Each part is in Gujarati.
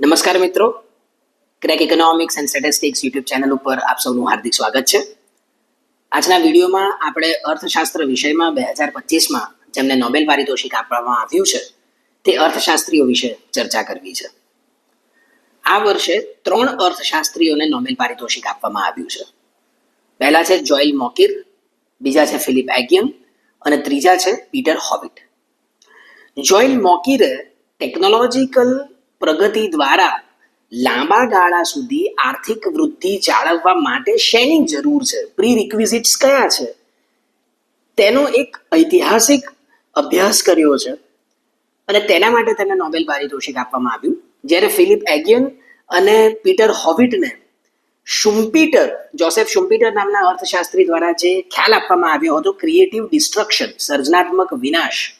નમસ્કાર મિત્રો. Crack economics and statistics YouTube channel ઉપર આપ સૌનું હાર્દિક સ્વાગત છે. આજના વિડીયોમાં આપણે અર્થશાસ્ત્ર વિષયમાં બે હજાર પચીસમાં જેમને નોબેલ પારિતોષિક આપવામાં આવ્યું છે, તે અર્થશાસ્ત્રીઓ વિશે ચર્ચા કરવી છે. આ વર્ષે ત્રણ અર્થશાસ્ત્રીઓને નોબેલ પારિતોષિક આપવામાં આવ્યું છે. પહેલા છે જોઇલ મોકિર, બીજા છે ફિલિપ એગિયન અને ત્રીજા છે પીટર હોબિટ જોઇલ મોકીરે ટેકનોલોજીકલ પ્રગતિ દ્વારા લાંબા ગાળા સુધી આર્થિક વૃદ્ધિ જાળવવા માટે શેની જરૂર છે. પ્રી રિક્વિઝિટ્સ કયા છે? તેનો એક ઐતિહાસિક અભ્યાસ કર્યો છે. અને તેના માટે તેને નોબેલ પારિતોષિક આપવામાં આવ્યું. જ્યારે ફિલિપ એગિયન અને પીટર હોવિટને શુમ્પીટર, જોસેફ શુમ્પીટર નામના અર્થશાસ્ત્રી દ્વારા જે ખ્યાલ આપવામાં આવ્યો હતો ક્રિએટિવ ડિસ્ટ્રક્શન સર્જનાત્મક વિનાશ,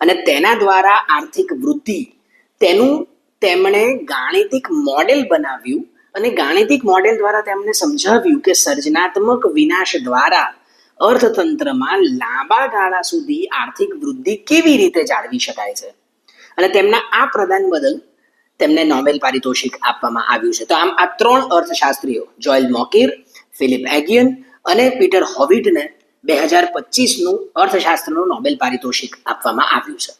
અને તેના દ્વારા આર્થિક વૃદ્ધિ, તેનું તેમણે ગાણિતિક મોડેલ બનાવ્યું અને ગાણિતિક મોડેલ દ્વારા તેમણે સમજાવ્યું કે સર્જનાત્મક વિનાશ દ્વારા અર્થતંત્રમાં લાંબા ગાળા સુધી આર્થિક વૃદ્ધિ કેવી રીતે જાળવી શકાય છે? અને તેમના આ પ્રદાન બદલ તેમને નોબેલ પારિતોષિક આપવામાં આવ્યું છે. તો આમ આ ત્રણ અર્થશાસ્ત્રીઓ, જોયલ મોકીર, ફિલિપ એગિયન અને પીટર હોવિડને બે હજાર પચીસનું અર્થશાસ્ત્રનું નોબેલ પારિતોષિક આપવામાં આવ્યું છે.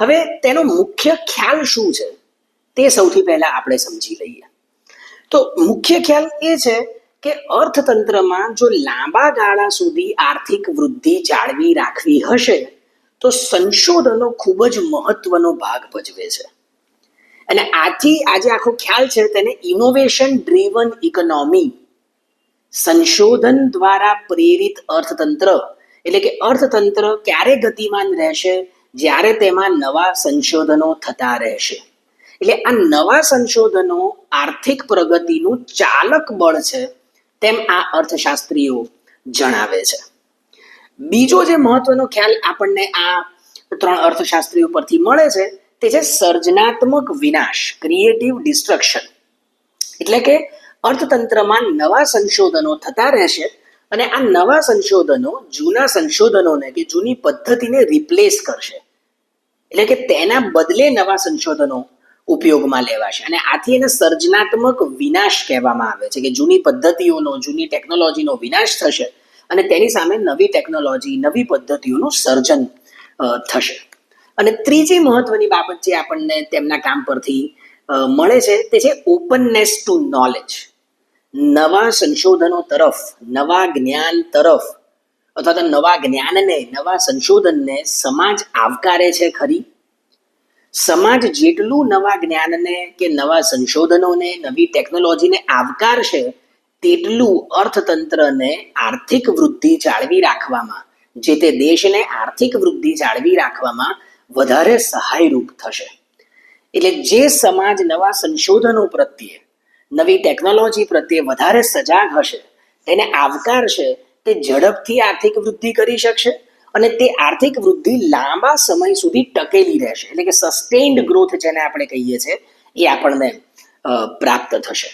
હવે તેનો મુખ્ય ખ્યાલ શું છે? તે સૌથી પહેલા આપણે સમજી લઈએ. તો મુખ્ય ખ્યાલ એ છે કે અર્થતંત્રમાં જો લાંબા ગાળા સુધી આર્થિક વૃદ્ધિ જાળવી રાખવી હશે, તો સંશોધનો ખૂબ જ મહત્વનો ભાગ ભજવે છે. અને આથી આજે આખો ખ્યાલ છે તેને ઇનોવેશન ડ્રીવન ઇકોનોમી સંશોધન દ્વારા પ્રેરિત અર્થતંત્ર. એટલે કે અર્થતંત્ર ક્યારે ગતિમાન રહેશે? જ્યારે તેમાં નવા સંશોધનો થતા રહેશે. એટલે આ નવા સંશોધનો આર્થિક પ્રગતિનું ચાલક બળ છે તેમ આ અર્થશાસ્ત્રીઓ જણાવે છે. બીજો જે મહત્વનો ખ્યાલ આપણને આ ત્રણ અર્થશાસ્ત્રીઓ પરથી મળે છે તે છે સર્જનાત્મક વિનાશ ક્રિએટિવ ડિસ્ટ્રક્શન એટલે કે અર્થતંત્રમાં નવા સંશોધનો થતા રહેશે અને આ નવા સંશોધનો જૂના સંશોધનોને કે જૂની પદ્ધતિને રિપ્લેસ કરશે. એટલે કે તેના બદલે નવા સંશોધનો ઉપયોગમાં લેવાશે. અને આથી એને સર્જનાત્મક વિનાશ કહેવામાં આવે છે કે જૂની પદ્ધતિઓનો, જૂની ટેકનોલોજીનો વિનાશ થશે અને તેની સામે નવી ટેકનોલોજી, નવી પદ્ધતિઓનું સર્જન થશે. અને ત્રીજી મહત્વની બાબત જે આપણને તેમના કામ પરથી મળે છે તે છે ઓપનનેસ ટુ નોલેજ નવા સંશોધનો તરફ, નવા જ્ઞાન તરફ, અથવા તો નવા જ્ઞાનને, નવા સંશોધનને સમાજ આવકારે છે ખરી? સમાજ જેટલું નવા જ્ઞાનને કે નવા સંશોધનોને, નવી ટેકનોલોજીને આવકારશે, તેટલું અર્થતંત્રને આર્થિક વૃદ્ધિ જાળવી રાખવામાં, જે તે દેશને આર્થિક વૃદ્ધિ જાળવી રાખવામાં વધારે સહાયરૂપ થશે. એટલે જે સમાજ નવા સંશોધનો પ્રત્યે, નવી ટેકનોલોજી પ્રત્યે વધારે સજાગ હશે, તેને આવકારશે, તે ઝડપથી આર્થિક વૃદ્ધિ કરી શકશે અને તે આર્થિક વૃદ્ધિ લાંબા સમય સુધી ટકેલી રહેશે. એટલે કે સસ્ટેન્ડ ગ્રોથ જેને આપણે કહીએ છીએ, એ આપણને પ્રાપ્ત થશે.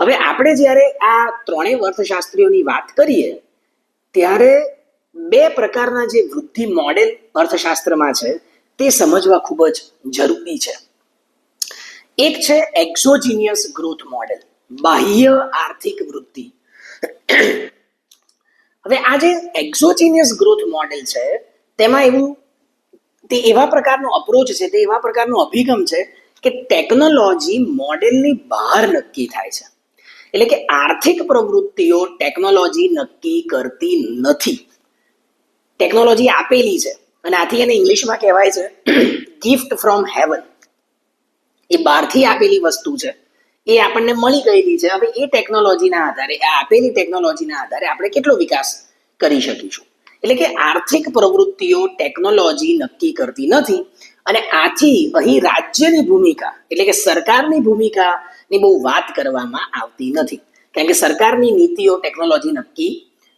હવે આપણે જ્યારે આ ત્રણેય અર્થશાસ્ત્રીઓની વાત કરીએ, ત્યારે બે પ્રકારના જે વૃદ્ધિ મોડેલ અર્થશાસ્ત્રમાં છે, તે સમજવા ખૂબ જ જરૂરી છે. એક છે એક્ઝોજીનિયસ ગ્રોથ મોડેલ બાહ્ય આર્થિક વૃદ્ધિ. હવે આ જે એક્ઝોજીનિયસ ગ્રોથ મોડેલ છે, તેમાં એવું તે એવા પ્રકારનો અપ્રોચ છે, તે એવા પ્રકારનો અભિગમ છે કે ટેકનોલોજી મોડેલની બહાર નક્કી થાય છે. એટલે કે આર્થિક પ્રવૃત્તિઓ ટેકનોલોજી નક્કી કરતી નથી. ટેકનોલોજી આપેલી છે અને આથી એને ઇંગ્લિશમાં કહેવાય છે ગિફ્ટ ફ્રોમ હેવન એ બહારથી આપેલી વસ્તુ છે. એ આપણને મળી ગયેલી છે. હવે એ ટેકનોલોજીના આધારે આપેલી ટેકનોલોજીના આધારે આપણે કેટલો વિકાસ કરી શકીશું? એટલે કે આર્થિક પ્રવૃત્તિઓ ટેકનોલોજી નક્કી કરતી નથી અને આથી અહીં રાજ્યની ભૂમિકા, એટલે કે સરકારની ભૂમિકાની બહુ વાત કરવામાં આવતી નથી. કારણ કે સરકારની નીતિઓ ટેકનોલોજી નક્કી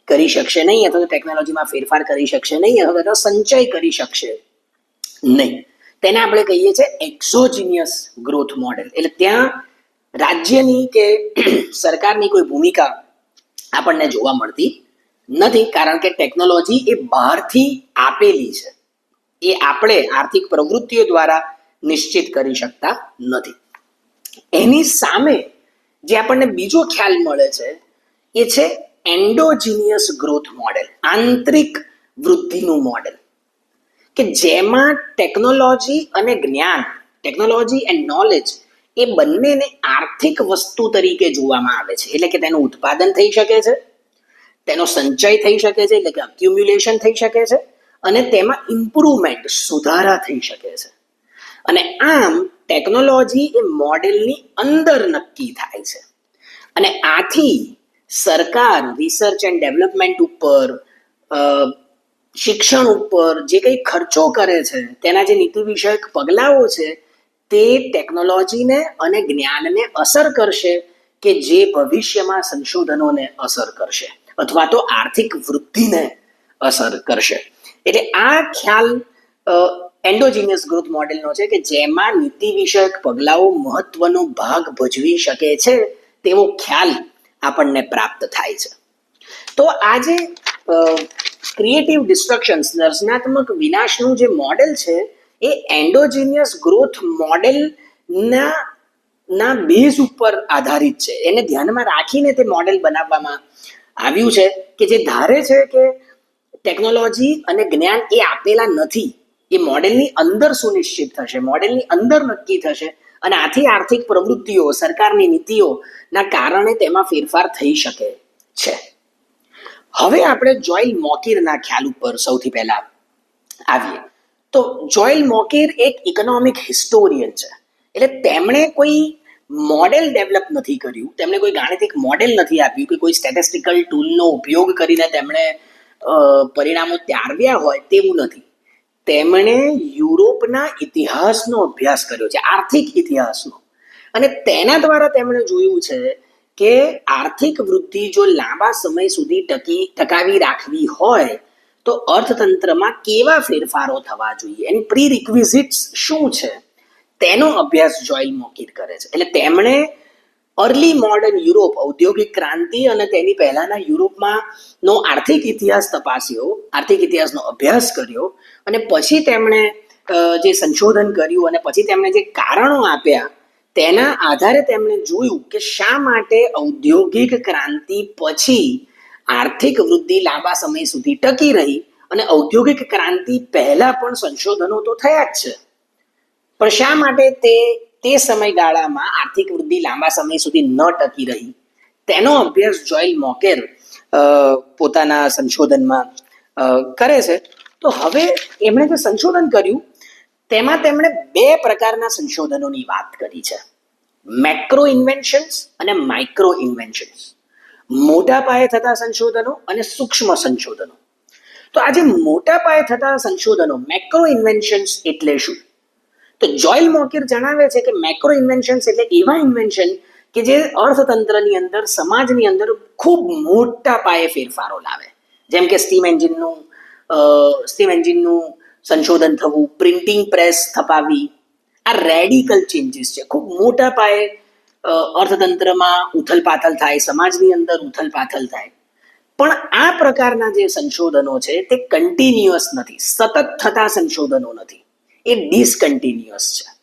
કરી શકશે નહીં અથવા તો ટેકનોલોજીમાં ફેરફાર કરી શકશે નહીં, અથવા તો સંચય કરી શકશે નહીં. તેને આપણે કહીએ છીએ એક્ઝોજીનિયસ ગ્રોથ મોડેલ એટલે ત્યાં રાજ્યની કે સરકારની કોઈ ભૂમિકા આપણને જોવા મળતી નથી, કારણ કે ટેકનોલોજી એ બહારથી આપેલી છે. એ આપણે આર્થિક પ્રવૃત્તિઓ દ્વારા નિશ્ચિત કરી શકતા નથી. એની સામે જે આપણને બીજો ખ્યાલ મળે છે, એ છે એન્ડોજીનિયસ ગ્રોથ મોડેલ આંતરિક વૃદ્ધિનું મોડેલ કે જેમાં ટેકનોલોજી અને જ્ઞાન ટેકનોલોજી એન્ડ નોલેજ એ બંનેને આર્થિક વસ્તુ તરીકે જોવામાં આવે છે. એટલે કે તેનું ઉત્પાદન થઈ શકે છે, તેનો સંચય થઈ શકે છે, એટલે કે અક્યુમ્યુલેશન થઈ શકે છે, અને તેમાં ઇમ્પ્રુવમેન્ટ સુધારા થઈ શકે છે. અને આમ ટેકનોલોજી એ મોડેલની અંદર નક્કી થાય છે. અને આથી સરકાર રિસર્ચ એન્ડ ડેવલપમેન્ટ ઉપર શિક્ષણ ઉપર જે કંઈ ખર્ચો કરે છે, તેના જે નીતિ વિષયક પગલાઓ છે તે ટેકનોલોજીને અને જ્ઞાનને અસર કરશે કે જે ભવિષ્યમાં સંશોધનોને અસર કરશે અથવા તો આર્થિક વૃદ્ધિને અસર કરશે. એટલે આ ખ્યાલ એન્ડોજીનિયસ ગ્રોથ મોડેલનો છે કે જેમાં નીતિ વિષયક પગલાઓ મહત્વનો ભાગ ભજવી શકે છે તેવો ખ્યાલ આપણને પ્રાપ્ત થાય છે. તો આજે ક્રિએટિવ ડિસ્ટ્રક્શન્સ રચનાત્મક વિનાશનું જે મોડેલ છે એ એન્ડોજીનિયસ ગ્રોથ મોડેલના ના બેઝ ઉપર આધારિત છે. એને ધ્યાનમાં રાખીને તે મોડેલ બનાવવામાં આવ્યું છે કે જે ધારે છે કે ટેકનોલોજી અને જ્ઞાન એ આપેલા નથી. એ મોડેલની અંદર સુનિશ્ચિત થશે મોડેલની અંદર નક્કી થશે અને આથી આર્થિક પ્રવૃત્તિઓ, સરકારની નીતિઓના કારણે તેમાં ફેરફાર થઈ શકે છે. હવે આપણે જોઇલ મોકીરના ખ્યાલ ઉપર સૌથી પહેલા આવીએ. તો જોયલ મોકીર એક ઇકોનોમિક હિસ્ટોરિયન છે. એટલે તેમણે કોઈ મોડેલ ડેવલપ નથી કર્યું, તેમણે કોઈ ગાણિતિક મોડેલ નથી આપ્યું કે કોઈ સ્ટેટિસ્ટિકલ ટૂલનો ઉપયોગ કરીને તેમણે પરિણામો તારવ્યા હોય તેવું નથી. તેમણે યુરોપના ઇતિહાસનો અભ્યાસ કર્યો છે, આર્થિક ઇતિહાસનો. અને તેના દ્વારા તેમણે જોયું છે કે આર્થિક વૃદ્ધિ જો લાંબા સમય સુધી ટકી, ટકાવી રાખવી હોય તો અર્થતંત્રમાં કેવા ફેરફારો થવા જોઈએ? એની પ્રી રિક્વિઝિટ્સ શું છે? તેનો અભ્યાસ જોઇલ મોકીર કરે છે. એટલે તેમણે અર્લી મોડર્ન યુરોપ ઔદ્યોગિક ક્રાંતિ અને તેની પહેલાના યુરોપમાં નો આર્થિક ઇતિહાસ તપાસ્યો, આર્થિક ઇતિહાસનો અભ્યાસ કર્યો અને પછી તેમણે જે સંશોધન કર્યું અને પછી તેમણે જે કારણો આપ્યા, તેના આધારે તેમણે જોયું કે શા માટે ઔદ્યોગિક ક્રાંતિ પછી આર્થિક વૃદ્ધિ લાંબા સમય સુધી ટકી રહી અને ઔદ્યોગિક ક્રાંતિ પહેલા પણ સંશોધનો તો થયા જ છે. પણ શા માટે તે તે સમયગાળામાં આર્થિક વૃદ્ધિ લાંબા સમય સુધી ન ટકી રહી? તેનો અભ્યાસ જોયલ મોકેર પોતાના સંશોધનમાં કરે છે. તો હવે એમણે જે સંશોધન કર્યું, તેમાં તેમણે બે પ્રકારના સંશોધનોની વાત કરી છે. મેક્રો ઇન્વેન્શન્સ અને માઇક્રો ઇન્વેન્શન્સ મોટા પાયે થતા સંશોધનો અને સૂક્ષ્મ સંશોધનો. તો આજે મોટા પાયે થતા સંશોધનો મેક્રો ઇન્વેન્શન્સ એટલે શું? તો જોઈલ મોકીર જણાવે છે કે મેક્રો ઇન્વેન્શન્સ એટલે એવા ઇન્વેન્શન કે જે અર્થતંત્રની અંદર, સમાજની અંદર ખૂબ મોટા પાયે ફેરફારો લાવે. જેમ કે સ્ટીમ એન્જિનનું સ્ટીમ એન્જિનનું સંશોધન થવું પ્રિન્ટિંગ પ્રેસ થપાવી આ રેડિકલ ચેન્જીસ છે. ખૂબ મોટા પાયે અર્થતંત્રમાં ઉથલપાથલ થાય, સમાજની અંદર ઉથલપાથલ થાય. પણ આ પ્રકારના જે સંશોધનો છે, તે કન્ટિન્યુઅસ નથી. સતત થતા સંશોધનો નથી. એ ડિસકન્ટિન્યુઅસ છે.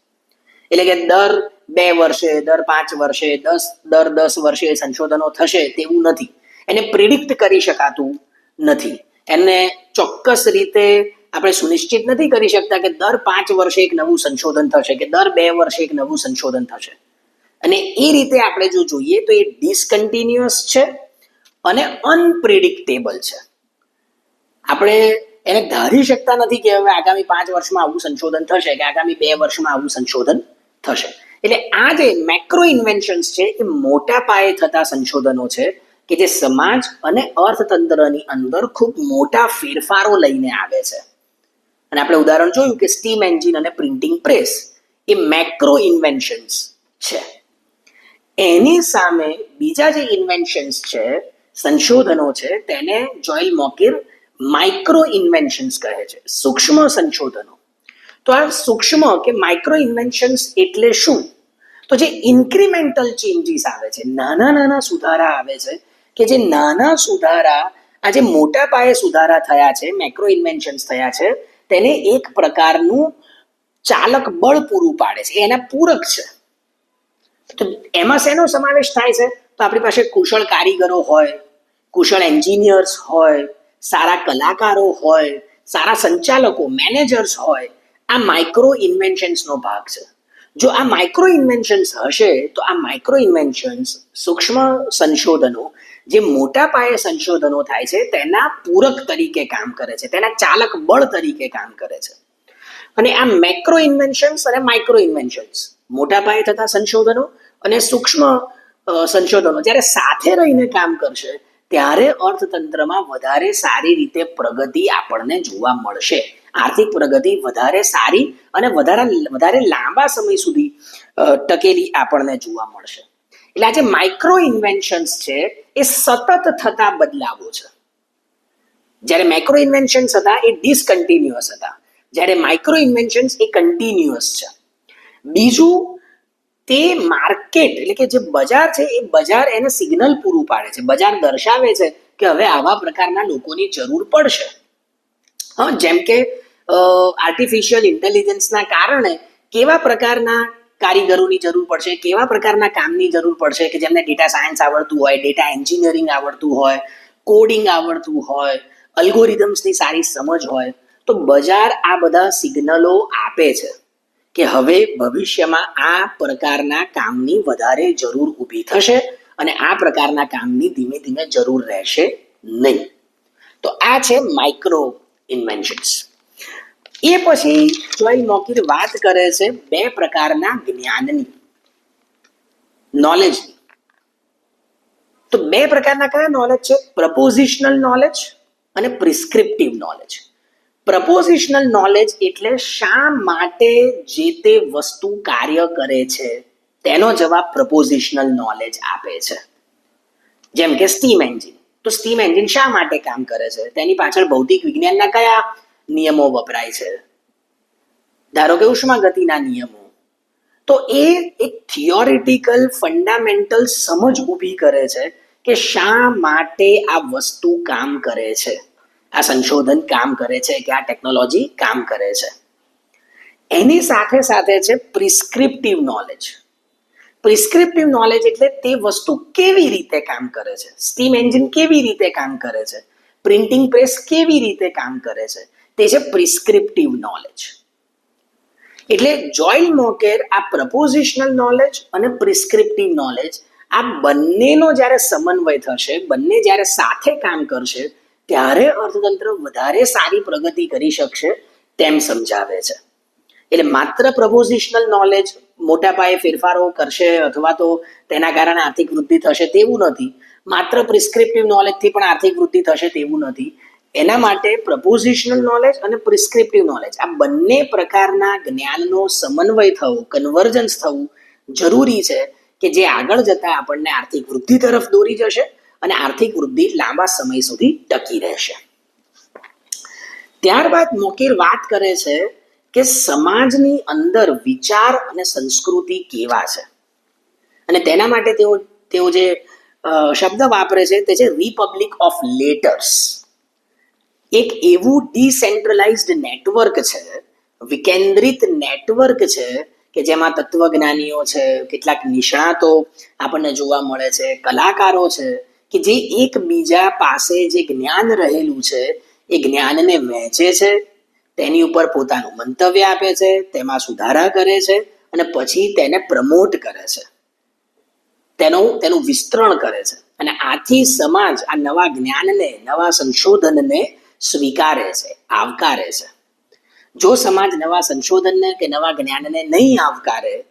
એટલે કે દર બે વર્ષે, દર પાંચ વર્ષે, દસ, દર દસ વર્ષે સંશોધનો થશે તેવું નથી. એને પ્રિડિક્ટ કરી શકાતું નથી. એને ચોક્કસ રીતે આપણે સુનિશ્ચિત નથી કરી શકતા કે દર પાંચ વર્ષે એક નવું સંશોધન થશે કે દર બે વર્ષે એક નવું સંશોધન થશે. અને એ રીતે આપણે જો જોઈએ તો એ ડિસકન્ટિન્યુઅસ છે અને અનપ્રિડિક્ટેબલ છે. આપણે એને ધારી શકતા નથી કે હવે આગામી પાંચ વર્ષમાં આવું સંશોધન થશે કે આગામી બે વર્ષમાં આવું સંશોધન થશે. એટલે આ જે મેક્રો ઇન્વેન્શન્સ છે એ મોટા પાયે થતા સંશોધનો છે કે જે સમાજ અને અર્થતંત્રની અંદર ખૂબ મોટા ફેરફારો લઈને આવે છે. અને આપણે ઉદાહરણ જોયું કે સ્ટીમ એન્જિન અને પ્રિન્ટિંગ પ્રેસ એ મેક્રો ઇન્વેન્શન્સ છે. એની સામે બીજા જે ઇન્વેન્શન્સ છે, સંશોધનો છે, તેને જોઈલ મોકીર માઇક્રો ઇન્વેન્શન્સ કહે છે, સૂક્ષ્મ સંશોધનો. તો આ સૂક્ષ્મ કે માઇક્રો ઇન્વેન્શન્સ એટલે શું? તો જે ઇન્ક્રિમેન્ટલ ચેન્જીસ આવે છે, નાના નાના સુધારા આવે છે, કે જે નાના સુધારા, આ જે મોટા પાયે સુધારા થયા છે મેક્રો ઇન્વેન્શન્સ થયા છે, તેને એક પ્રકારનું ચાલક બળ પૂરું પાડે છે, એના પૂરક છે. તો એમાં શેનો સમાવેશ થાય છે? તો આપણી પાસે કુશળ કારીગરો હોય, કુશળ એન્જિનિયર્સ હોય, સારા કલાકારો હોય, સારા સંચાલકો, મેનેજર્સ હોય, આ માઇક્રો ઇન્વેન્શન્સનો ભાગ છે. જો આ માઇક્રો ઇન્વેન્શન્સ હશે, તો આ માઇક્રો ઇન્વેન્શન્સ સૂક્ષ્મ સંશોધનો, જે મોટા પાયે સંશોધનો થાય છે, તેના પૂરક તરીકે કામ કરે છે, તેના ચાલક બળ તરીકે કામ કરે છે. અને આ મેક્રો ઇન્વેન્શન્સ અને માઇક્રો ઇન્વેન્શન્સ મોટા પાયે થતા સંશોધનો અને સૂક્ષ્મ સંશોધનો. જ્યારે સાથે રહીને કામ કરશે, ત્યારે અર્થતંત્રમાં વધારે સારી રીતે પ્રગતિ આપણને જોવા મળશે. આર્થિક પ્રગતિ વધારે સારી અને વધારે વધારે લાંબા સમય સુધી ટકેલી આપણને જોવા મળશે. એટલે આ જે માઇક્રો ઇન્વેન્શન્સ છે, એ સતત થતા બદલાવો છે. જ્યારે મેક્રો ઇન્વેન્શન્સ હતા, એ ડિસકન્ટિન્યુઅસ હતા. જ્યારે માઇક્રો ઇન્વેન્શન્સ એ કન્ટિન્યુઅસ છે. બીજું, તે માર્કેટ એટલે કે જે બજાર છે, એ બજાર એને સિગ્નલ પૂરું પાડે છે. બજાર દર્શાવે છે કે હવે આવા પ્રકારના લોકોની જરૂર પડશે. હા, જેમ કે આર્ટિફિશિયલ ઇન્ટેલિજન્સના કારણે કેવા પ્રકારના કારીગરોની જરૂર પડશે, કેવા પ્રકારના કામની જરૂર પડશે, કે જેમને ડેટા સાયન્સ આવડતું હોય ડેટા એન્જિનિયરિંગ આવડતું હોય કોડિંગ આવડતું હોય અલ્ગોરિધમ્સની સારી સમજ હોય, તો બજાર આ બધા સિગ્નલો આપે છે. કે હવે ભવિષ્યમાં આ પ્રકારના કામની વધારે જરૂર ઊભી થશે અને આ પ્રકારના કામની ધીમે ધીમે જરૂર રહેશે નહીં. તો આ છે માઇક્રો ઇન્વેન્શન્સ એ પછી જોઈલ મોકીર વાત કરે છે બે પ્રકારના જ્ઞાનની. નોલેજની તો બે પ્રકારના કયા નોલેજ છે? પ્રપોઝિશનલ નોલેજ અને પ્રિસ્ક્રિપ્ટિવ નોલેજ પ્રપોઝિશનલ નોલેજ એટલે શા માટે જે તે વસ્તુ કાર્ય કરે છે, તેનો જવાબ પ્રપોઝિશનલ નોલેજ આપે છે. જેમ કે સ્ટીમ એન્જિન તો સ્ટીમ એન્જિન શા માટે કામ કરે છે? તેની પાછળ ભૌતિક વિજ્ઞાનના કયા નિયમો વપરાય છે? ધારો કે ઉષ્માગતિના નિયમો. તો એ એક થિયોરિટિકલ ફંડામેન્ટલ સમજ ઊભી કરે છે કે શા માટે આ વસ્તુ કામ કરે છે. આ સંશોધન કામ કરે છે કે આ ટેકનોલોજી કામ કરે છે. એની સાથે સાથે છે પ્રિસ્ક્રિપ્ટિવ નોલેજ પ્રિસ્ક્રિપ્ટિવ નોલેજ એટલે તે વસ્તુ કેવી રીતે કામ કરે છે? સ્ટીમ એન્જિન કેવી રીતે કામ કરે છે? પ્રિન્ટિંગ પ્રેસ કેવી રીતે કામ કરે છે? તે છે પ્રિસ્ક્રિપ્ટિવ નોલેજ એટલે જોઇલ મોકેર આ પ્રપોઝિશનલ નોલેજ અને પ્રિસ્ક્રિપ્ટિવ નોલેજ આ બંનેનો જ્યારે સમન્વય થશે, બંને જ્યારે સાથે કામ કરશે ત્યારે અર્થતંત્ર વધારે સારી પ્રગતિ કરી શકશે તેમ સમજાવે છે. એટલે માત્ર પ્રપોઝિશનલ નોલેજ મોટા પાયે ફેરફારો કરશે અથવા તો તેના કારણે આર્થિક વૃદ્ધિ થશે તેવું નથી. માત્ર પ્રિસ્ક્રિપ્ટિવ નોલેજથી પણ આર્થિક વૃદ્ધિ થશે તેવું નથી. એના માટે પ્રપોઝિશનલ નોલેજ અને પ્રિસ્ક્રિપ્ટિવ નોલેજ આ બંને પ્રકારના જ્ઞાનનો સમન્વય થવો કન્વર્જન્સ થવું જરૂરી છે કે જે આગળ જતા આપણને આર્થિક વૃદ્ધિ તરફ દોરી જશે અને આર્થિક વૃદ્ધિ લાંબા સમય સુધી ટકી રહેશે. ત્યારબાદ મોકીર વાત કરે છે કે સમાજની અંદર વિચાર અને સંસ્કૃતિ કેવા છે? અને તેના માટે તેઓ તેઓ જે શબ્દ વાપરે છે તે છે રિપબ્લિક ઓફ લેટર્સ એક એવું ડિસેન્ટ્રલાઇઝ્ડ નેટવર્ક છે, વિકેન્દ્રિત નેટવર્ક છે કે જેમાં તત્વજ્ઞાનીઓ છે, કેટલાક નિષ્ણાતો આપણને જોવા મળે છે, કલાકારો છે કે જે એકબીજા પાસે જે જ્ઞાન રહેલું છે, એ જ્ઞાનને વહેંચે છે, તેની ઉપર પોતાનું મંતવ્ય આપે છે, તેમાં સુધારા કરે છે અને પછી તેને પ્રમોટ કરે છે. તેનું તેનું વિસ્તરણ કરે છે અને આથી સમાજ આ નવા જ્ઞાનને, નવા સંશોધનને સ્વીકારે છે, આવકારે છે. જો સમાજ નવા સંશોધનને કે નવા જ્ઞાનને નહીં આવકારે,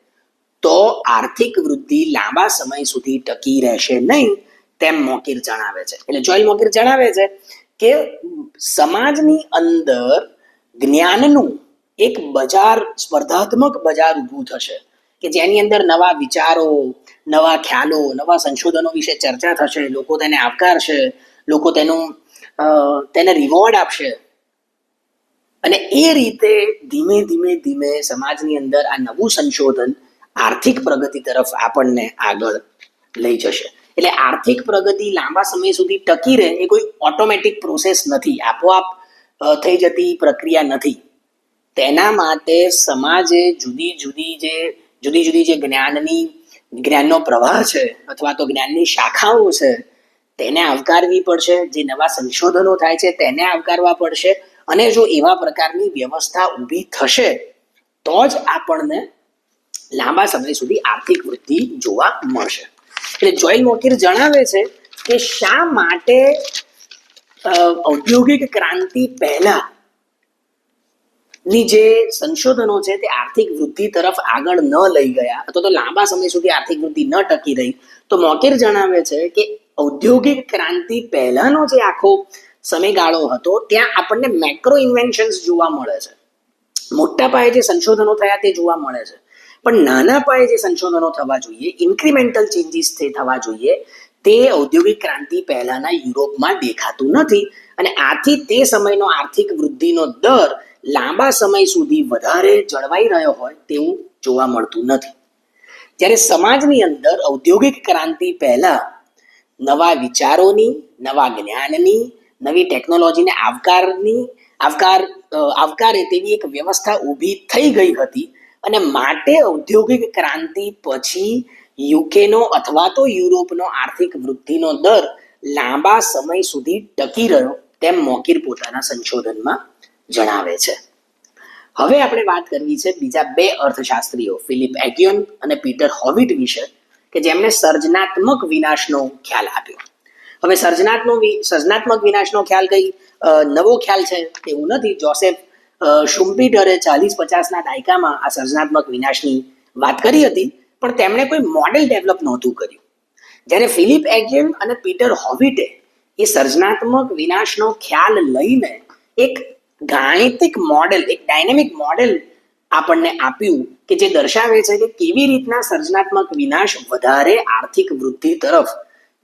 તો આર્થિક વૃદ્ધિ લાંબા સમય સુધી ટકી રહેશે નહીં. તેમ મોકીર જણાવે છે. એટલે જોયલ મોકીર જણાવે છે કે સમાજની અંદર જ્ઞાનનું એક બજાર, સ્પર્ધાત્મક બજાર ઊભું થશે કે જેની અંદર નવા વિચારો, નવા ખ્યાલો, નવા સંશોધનો વિશે ચર્ચા થશે, લોકો તેને આવકારશે, લોકો તેનું તેને રિવોર્ડ આપશે. અને એ રીતે ધીમે ધીમે ધીમે સમાજની અંદર આ નવું સંશોધન આર્થિક પ્રગતિ તરફ આપણને આગળ લઈ જશે. એટલે આર્થિક પ્રગતિ લાંબા સમય સુધી ટકી રહે એ કોઈ ઓટોમેટિક પ્રોસેસ નથી. આપોઆપ થઈ જતી પ્રક્રિયા નથી. તેના માટે સમાજે જુદી જુદી જે, જુદી જુદી જે જ્ઞાનની, જ્ઞાનનો પ્રવાહ છે અથવા તો જ્ઞાનની શાખાઓ છે, તેને આવકારવી પડશે. જે નવા સંશોધનો થાય છે તેને આવકારવા પડશે. અને જો એવા પ્રકારની વ્યવસ્થા ઊભી થશે, તો જ આપણને લાંબા સમય સુધી આર્થિક વૃદ્ધિ જોવા મળશે. એટલે જોઈલ મોકીર જણાવે છે કે શા માટે ઔદ્યોગિક ક્રાંતિ પહેલા ની જે સંશોધનો છે તે આર્થિક વૃદ્ધિ તરફ આગળ ન લઈ ગયા. અથવા તો લાંબા સમય સુધી આર્થિક વૃદ્ધિ ન ટકી રહી. તો મોકેર જણાવે છે કે ઔદ્યોગિક ક્રાંતિ પહેલાનો જે આખો સમયગાળો હતો, ત્યાં આપણને મેક્રો ઇન્વેન્શન્સ જોવા મળે છે. મોટા પાયે જે સંશોધનો થયા તે જોવા મળે છે. પણ નાના પાયે જે સંશોધનો થવા જોઈએ ઇન્ક્રિમેન્ટલ ચેન્જીસ થવા જોઈએ, તે ઔદ્યોગિક ક્રાંતિ પહેલાના યુરોપમાં દેખાતું નથી. અને આથી તે સમયનો આર્થિક વૃદ્ધિનો દર લાંબા સમય સુધી વધારે જળવાઈ રહ્યો હોય તેવું જોવા મળતું નથી. જ્યારે સમાજની અંદર ઔદ્યોગિક ક્રાંતિ પહેલા નવા વિચારોની, નવા જ્ઞાનની, નવી ટેકનોલોજીને આવકારની, આવકાર આવકારે તેવી એક વ્યવસ્થા ઊભી થઈ ગઈ હતી. અને માટે ઔદ્યોગિક ક્રાંતિ પછી યુકેનો અથવા તો યુરોપનો આર્થિક વૃદ્ધિનો દર લાંબા સમય સુધી ટકી રહ્યો, તેમ મોકીર પોતાના સંશોધનમાં જણાવે છે. હવે આપણે વાત કરવી છે બીજા બે અર્થશાસ્ત્રીઓ, ફિલિપ એગ્યોન અને પીટર હોવિટ વિશે, કે જેમણે સર્જનાત્મક વિનાશનો ખ્યાલ આપ્યો. હવે સર્જનાત્મક સર્જનાત્મક વિનાશનો ખ્યાલ કઈ? નવો ખ્યાલ છે તેવું નથી. જોસેફ શુમ્પીટરે ચાલીસ પચાસના દાયકામાં આ સર્જનાત્મક વિનાશની વાત કરી હતી, પણ તેમણે કોઈ મોડેલ ડેવલપ નહોતું કર્યું. જ્યારે ફિલિપ એગ્યન અને પીટર હોવિટે એ સર્જનાત્મક વિનાશનો ખ્યાલ લઈને એક ગાણિતિક મોડેલ એક ડાયનેમિક મોડેલ આપણને આપ્યું કે જે દર્શાવે છે કે કેવી રીતના સર્જનાત્મક વિનાશ વધારે આર્થિક વૃદ્ધિ તરફ,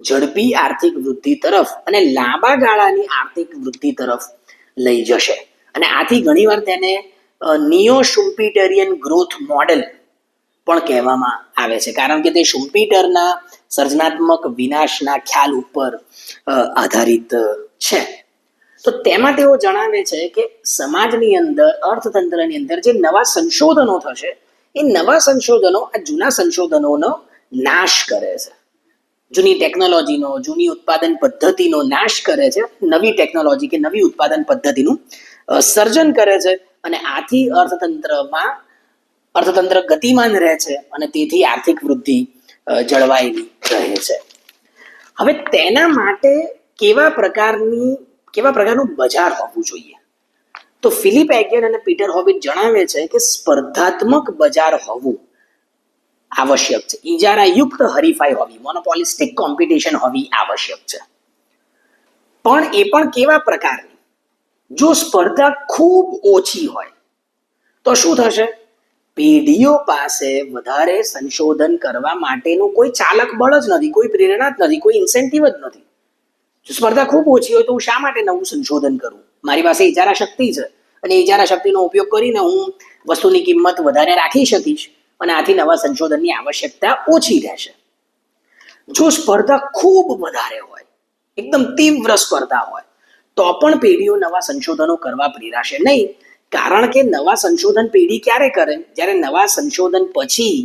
ઝડપી આર્થિક વૃદ્ધિ તરફ અને લાંબા ગાળાની આર્થિક વૃદ્ધિ તરફ લઈ જશે. અને આથી ઘણીવાર તેને નિયો શુમ્પિટેરિયન ગ્રોથ મોડેલ પણ કહેવામાં આવે છે. કારણ કે તે શુમ્પીટરના સર્જનાત્મક વિનાશના ખ્યાલ ઉપર આધારિત છે. તો તેમાં તેઓ જણાવે છે કે સમાજની અંદર, અર્થતંત્રની અંદર જે નવા સંશોધનો થશે, એ નવા સંશોધનો, આ જૂના સંશોધનોનો નાશ કરે છે. જૂની ટેકનોલોજીનો, જૂની ઉત્પાદન પદ્ધતિનો નાશ કરે છે. નવી ટેકનોલોજી કે નવી ઉત્પાદન પદ્ધતિનું સર્જન કરે છે અને આથી અર્થતંત્રમાં, અર્થતંત્ર ગતિમાન રહે છે અને તેથી આર્થિક વૃદ્ધિ જળવાયેલી રહે છે. હવે તેના માટે કેવા પ્રકારની, કેવા પ્રકારનું બજાર હોવું જોઈએ? તો ફિલિપ એગિયન અને પીટર હોબિટ જણાવે છે કે સ્પર્ધાત્મક બજાર હોવું આવશ્યક છે. ઇજારાયુક્ત હરીફાઈ હોવી, મોનોપોલિસ્ટિક કોમ્પિટિશન હોવી આવશ્યક છે. પણ એ પણ કેવા પ્રકારની? જો સ્પર્ધા ખૂબ ઓછી હોય, તો શું થશે? પેઢીઓ પાસે વધારે સંશોધન કરવા માટેનું કોઈ ચાલક બળ જ નથી, કોઈ પ્રેરણા જ નથી, કોઈ ઇન્સેન્ટિવ જ નથી. જો સ્પર્ધા ખૂબ ઓછી હોય તો હું શા માટે નવું સંશોધન કરું? મારી પાસે ઇજારા શક્તિ છે અને ઇજારા શક્તિનો ઉપયોગ કરીને હું વસ્તુની કિંમત વધારે રાખી શકીશ અને આથી નવા સંશોધનની આવશ્યકતા ઓછી રહેશે. જો સ્પર્ધા ખૂબ વધારે હોય, એકદમ તીવ્ર સ્પર્ધા હોય તો પણ પેઢીઓ નવા સંશોધનો કરવા પ્રેરાશે નહીં. કારણ કે નવા સંશોધન પેઢી ક્યારે કરે? જ્યારે નવા સંશોધન પછી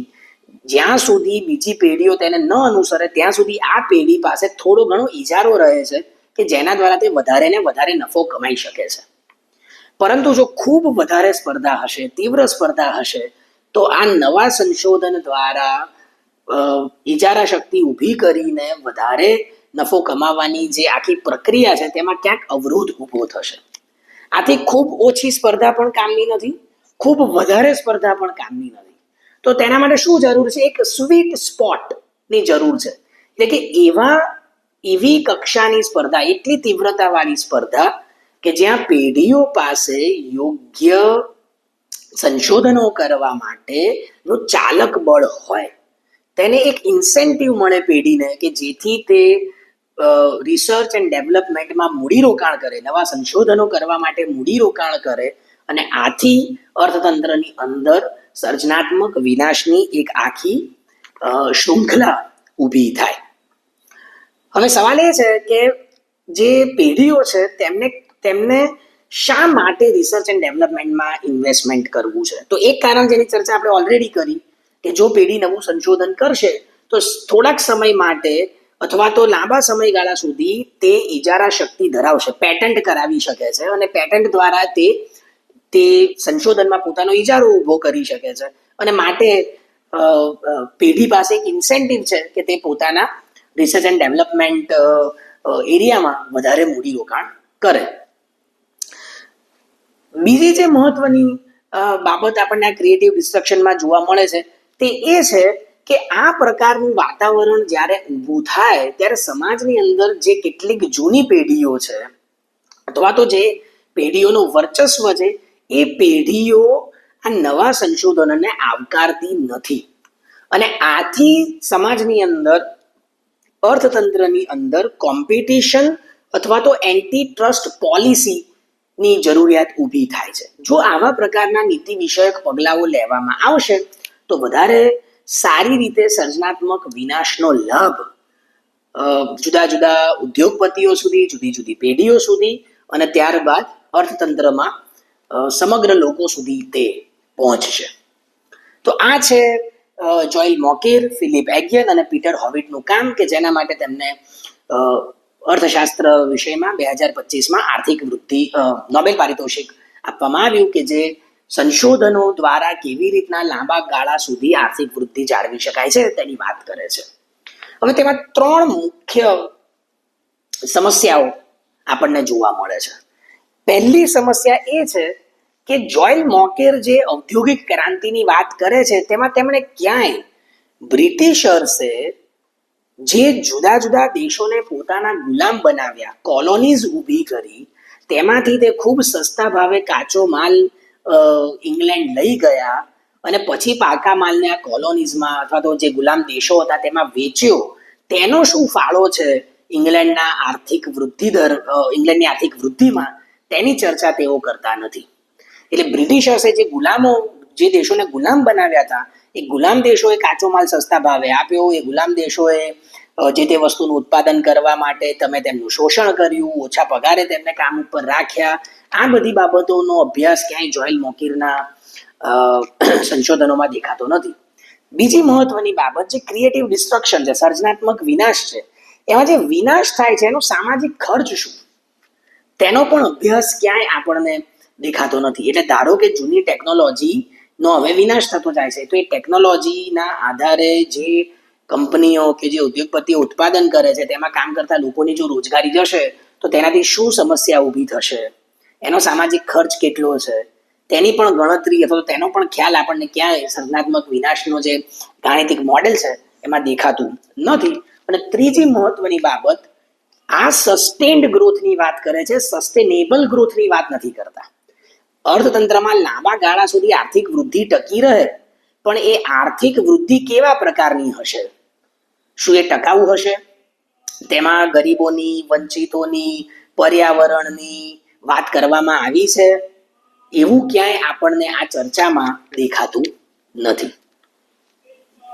જ્યાં સુધી બીજી પેઢીઓ તેને ન અનુસરે, ત્યાં સુધી આ પેઢી પાસે થોડો ઘણો ઇજારો રહે છે કે જેના દ્વારા તે વધારે ને વધારે નફો કમાઈ શકે છે. પરંતુ જો ખૂબ વધારે સ્પર્ધા હશે, તીવ્ર સ્પર્ધા હશે, તો આ નવા સંશોધન દ્વારા ઇજારા શક્તિ ઊભી કરીને વધારે નફો કમાવાની જે આખી પ્રક્રિયા છે તેમાં ક્યાંક અવરોધ ઊભો થશે. આથી ખૂબ ઓછી સ્પર્ધા પણ કામની નથી, ખૂબ વધારે સ્પર્ધા પણ કામની નથી. તો તેના માટે શું જરૂર છે? એક સ્વીટ સ્પોટની જરૂર છે. એટલે કે એવા, એવી કક્ષાની સ્પર્ધા, એટલી તીવ્રતાવાળી સ્પર્ધા કે જ્યાં પેઢીઓ પાસે યોગ્ય સંશોધનો કરવા માટેનું ચાલક બળ હોય. તેને એક ઇન્સેન્ટિવ મળે પેઢીને કે જેથી તે રિસર્ચ એન્ડ ડેવલપમેન્ટમાં મૂડીરોકાણ કરે, નવા સંશોધનો કરવા માટે મૂડીરોકાણ કરે અને આથી અર્થતંત્રની અંદર સર્જનાત્મક વિનાશની એક આખી શૃંખલા ઊભી થાય. હવે સવાલ એ છે કે જે પેઢીઓ છે તેમને તેમને શા માટે રિસર્ચ એન્ડ ડેવલપમેન્ટમાં ઇન્વેસ્ટમેન્ટ કરવું છે? તો એક કારણ જેની ચર્ચા આપણે ઓલરેડી કરી, કે જો પેઢી નવું સંશોધન કરશે, તો થોડાક સમય માટે અથવા તો લાંબા સમયગાળા સુધી તે ઇજારા શક્તિ ધરાવશે પેટન્ટ કરાવી શકે છે અને પેટન્ટ દ્વારા તે તે સંશોધનમાં પોતાનો ઇજારો ઊભો કરી શકે છે. અને માટે પેઢી પાસે ઇન્સેન્ટિવ છે કે તે પોતાના રિસર્ચ એન્ડ ડેવલપમેન્ટ એરિયામાં વધારે મૂડીરોકાણ કરે. બીજી જે મહત્વની બાબત આપણને આ ક્રિએટિવ ડિસ્ટ્રક્શનમાં જોવા મળે છે તે એ છે કે આ પ્રકારનું વાતાવરણ જ્યારે ઊભું થાય, ત્યારે સમાજની અંદર જે કેટલીક જૂની પેઢીઓ છે, અથવા તો જે પેઢીઓનું વર્ચસ્વ છે, એ પેઢીઓ આ નવા સંશોધનોને આવકારતી નથી. અને આથી સમાજની અંદર, અર્થતંત્રની અંદર કોમ્પિટિશન અથવા તો એન્ટી ટ્રસ્ટ પોલિસીની જરૂરિયાત ઊભી થાય છે. જો આવા પ્રકારના નીતિ વિષયક પગલાઓ લેવામાં આવશે, તો વધારે સારી રીતે સર્જનાત્મક વિનાશનો લાભ જુદા જુદા ઉદ્યોગપતિઓ સુધી, જુદી જુદી પેઢીઓ સુધી અને ત્યારબાદ અર્થતંત્રમાં સમગ્ર લોકો સુધી તે પહોંચશે. તો આ છે જોઈલ મોકીર, ફિલિપ એગિયન અને પીટર હોવિટનું કામ કે જેના માટે તેમને અર્થશાસ્ત્ર વિષયમાં બે હજાર પચીસમાં આર્થિક વૃદ્ધિ નોબેલ પારિતોષિક આપવામાં આવ્યું કે જે સંશોધનો દ્વારા કેવી રીતના લાંબા ગાળા સુધી આર્થિક વૃદ્ધિ જાળવી શકાય છે તેની વાત કરે છે. હવે તેમાં ત્રણ મુખ્ય સમસ્યાઓ આપણને જોવા મળે છે. પહેલી સમસ્યા એ છે કે જોયલ મોકેર જે ઔદ્યોગિક ક્રાંતિની વાત કરે છે તેમાં તેમણે ક્યાંય બ્રિટિશર્સે જે જુદા જુદા દેશોને પોતાના ગુલામ બનાવ્યા, કોલોનીઝ ઊભી કરી, તેમાંથી તે ખૂબ સસ્તા ભાવે કાચો માલ ઇંગ્લેન્ડ લઈ ગયા અને પછી પાકા માલને આ કોલોનીઝમાં અથવા તો જે ગુલામ દેશો હતા તેમાં વેચ્યો, તેનો શું ફાળો છે ઇંગ્લેન્ડના આર્થિક વૃદ્ધિ દર ઇંગ્લેન્ડની આર્થિક વૃદ્ધિમાં? તેની ચર્ચા તેઓ કરતા નથી. એટલે બ્રિટિશર્સે જે ગુલામો, જે દેશોને ગુલામ બનાવ્યા હતા, એ ગુલામ દેશોએ કાચો માલ સસ્તા ભાવે આપ્યો, એ ગુલામ દેશોએ જે તે વસ્તુનું ઉત્પાદન કરવા માટે તમે તેમનું શોષણ કર્યું, ઓછા પગારે તેમને કામ ઉપર રાખ્યા. આ બધી બાબતોનો અભ્યાસ ક્યાંય જોયલ મોકીરના સંશોધનોમાં દેખાતો નથી. બીજી મહત્વની બાબત જે ક્રિએટિવ ડિસ્ટ્રક્શન છે, સર્જનાત્મક વિનાશ છે, એમાં જે વિનાશ થાય છે, એનો સામાજિક ખર્ચ શું? તેનો પણ અભ્યાસ ક્યાંય આપણને દેખાતો નથી. એટલે ધારો કે જૂની ટેકનોલોજીનો હવે વિનાશ થતો જાય છે, તો એ ટેકનોલોજીના આધારે જે કંપનીઓ કે જે ઉદ્યોગપતિઓ ઉત્પાદન કરે છે, તેમાં કામ કરતા લોકોની જો રોજગારી જશે, તો તેનાથી શું સમસ્યા ઊભી થશે? એનો સામાજિક ખર્ચ કેટલો છે? તેની પણ ગણતરી અથવા તેનો પણ ખ્યાલ આપણને ક્યાંય સર્જનાત્મક વિનાશનો જે ગાણિતિક મોડેલ છે, એમાં દેખાતું નથી. અને ત્રીજી મહત્વની બાબત, આ સસ્ટેન્ડ ગ્રોથની વાત કરે છે સસ્ટેનેબલ ગ્રોથની વાત નથી કરતા. અર્થતંત્રમાં લાંબા ગાળા સુધી આર્થિક વૃદ્ધિ ટકી રહે, પણ એ આર્થિક વૃદ્ધિ કેવા પ્રકારની હશે? શું એ ટકાઉ હશે? તેમાં ગરીબોની, વંચિતોની, પર્યાવરણની વાત કરવામાં આવી છે. એવું ક્યાંય આપણને આ ચર્ચામાં દેખાતું નથી.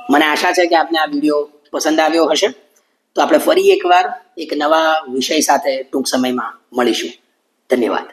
મને આશા છે કે આપને આ વીડિયો પસંદ આવ્યો હશે. તો આપણે ફરી એકવાર એક નવા વિષય સાથે ટૂંક સમયમાં મળીશું. ધન્યવાદ.